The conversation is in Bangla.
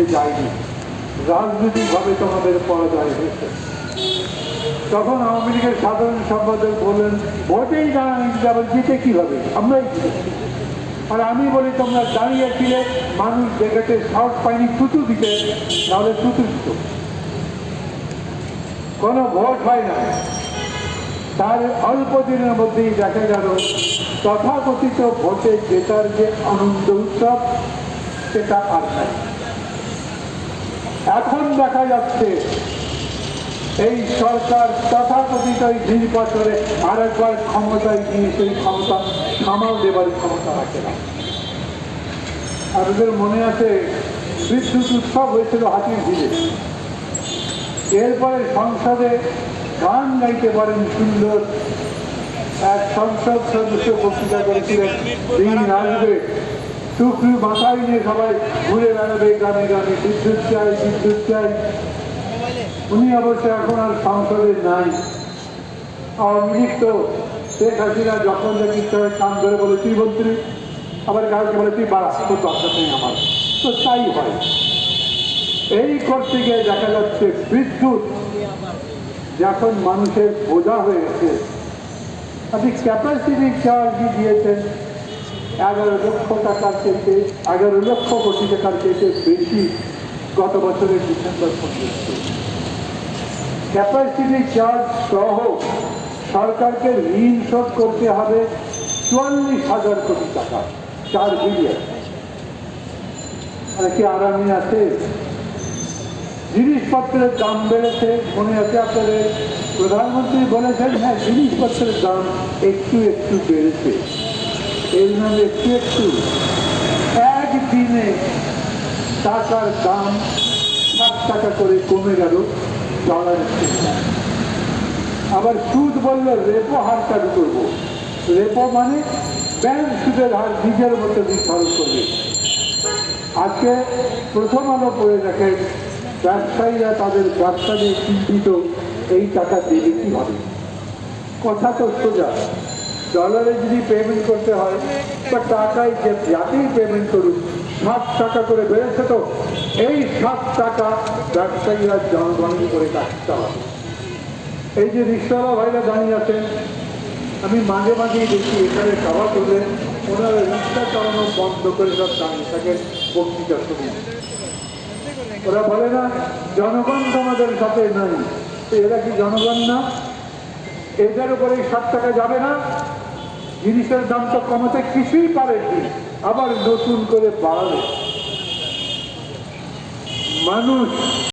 জিততে যায়নি। রাজনৈতিকভাবে তোমাদের পরাজয় হয়েছে। তখন আওয়ামী লীগের সাধারণ সম্পাদক বললেন, ভোটেই দাঁড়ান যাবে, জিতে কীভাবে? আমরাই জিতেছি আর আমি বলি, তোমরা দাঁড়িয়েছিলে মানুষ দেখেছে সাহস পায়নি থুতু দিতে তাহলে থুতু দিত। কোনো ভোট হয় না তার অল্প দিনের মধ্যেই দেখা গেল, তথাকথিত ভোটে জেতার যে আনন্দ উৎসব, সেটা আর নাই। এখন দেখা যাচ্ছে এই সরকার তথাকথিত এই নির্বাচনে আর একবার ক্ষমতায় গিয়ে সেই ক্ষমতা সামাল দেবার ক্ষমতা রাখে না। আপনাদের মনে আছে, বিদ্যুৎ উৎসব হয়েছিল হাতির ভিড়ে। এরপরে সংসদে গান গাইতে পারেন সুন্দর এক সংসদ সদস্য বক্তৃতা করেছিলেন দিন আসবে টুকরি মাথায় নিয়ে সবাই ঘুরে বেড়াবে, গানে গানে। বিদ্যুৎ চাই বিদ্যুৎ চাই। উনি অবশ্য এখন আর সংসদে নাই। আওয়ামী লীগ তো শেখ হাসিনা যখন দেখি কান ধরে বলে, তুই মন্ত্রী আবার কাউকে বলে, তুই বাড়া, তোর দরকার নেই আমার। তো তাই হয়। এই করতে গিয়ে দেখা যাচ্ছে বিদ্যুৎ যখন মানুষের বোঝা হয়ে গেছে। আপনি ক্যাপাসিটি চার্জ দিয়েছেন। এগারো লক্ষ টাকার চেয়ে এগারো লক্ষ কোটি টাকার চেয়ে বেশি গত বছরের ডিসেম্বর পর্যন্ত। ক্যাপাসিটি চার্জ সহ সরকারকে ঋণ শোধ করতে হবে চুয়াল্লিশ হাজার কোটি টাকা, চার বিলিয়ন কি আরামে আছে? জিনিসপত্রের দাম বেড়েছে, মনে আছে আপনাদের? প্রধানমন্ত্রী বলেছেন হ্যাঁ জিনিসপত্রের দাম একটু একটু বেড়েছে। এর নামে একটু একদিনে টাকার দাম ষাট টাকা করে কমে গেল আবার সুদ বলল রেপো হার চালু করব। রেপো মানে ব্যাংক সুদের হার নিজের মতো নির্ধারণ করবে। আজকে প্রথম আলো পড়ে দেখেন ব্যবসায়ীরা তাদের ব্যবসা নিয়ে চিন্তিত, এই টাকা দেবে কীভাবে কথা তো সোজা। ডলারে যদি পেমেন্ট করতে হয় বা টাকায় যে যাতেই পেমেন্ট করুক সাত টাকা করে বেড়েছে তো, এই সাত টাকা ব্যবসায়ীরা জনগণের করে কাটতে হবে এই যে রিক্সাওয়ালা ভাইরা দাঁড়িয়ে আছেন, আমি মাঝে মাঝেই দেখি এখানে খাবার করলেন ওনারা রিক্সা চালানো বন্ধ করে সব দাঁড়িয়ে থাকেন বক্তৃতা শুনুন ওরা বলে না, জনগণ তো আমাদের সাথে নাই। এরা কি জনগণ না? এদের উপরে সাত টাকা যাবে না? জিনিসের দাম তো কমাতে কিছুই পারেনি আবার নতুন করে বাড়াবে মানুষ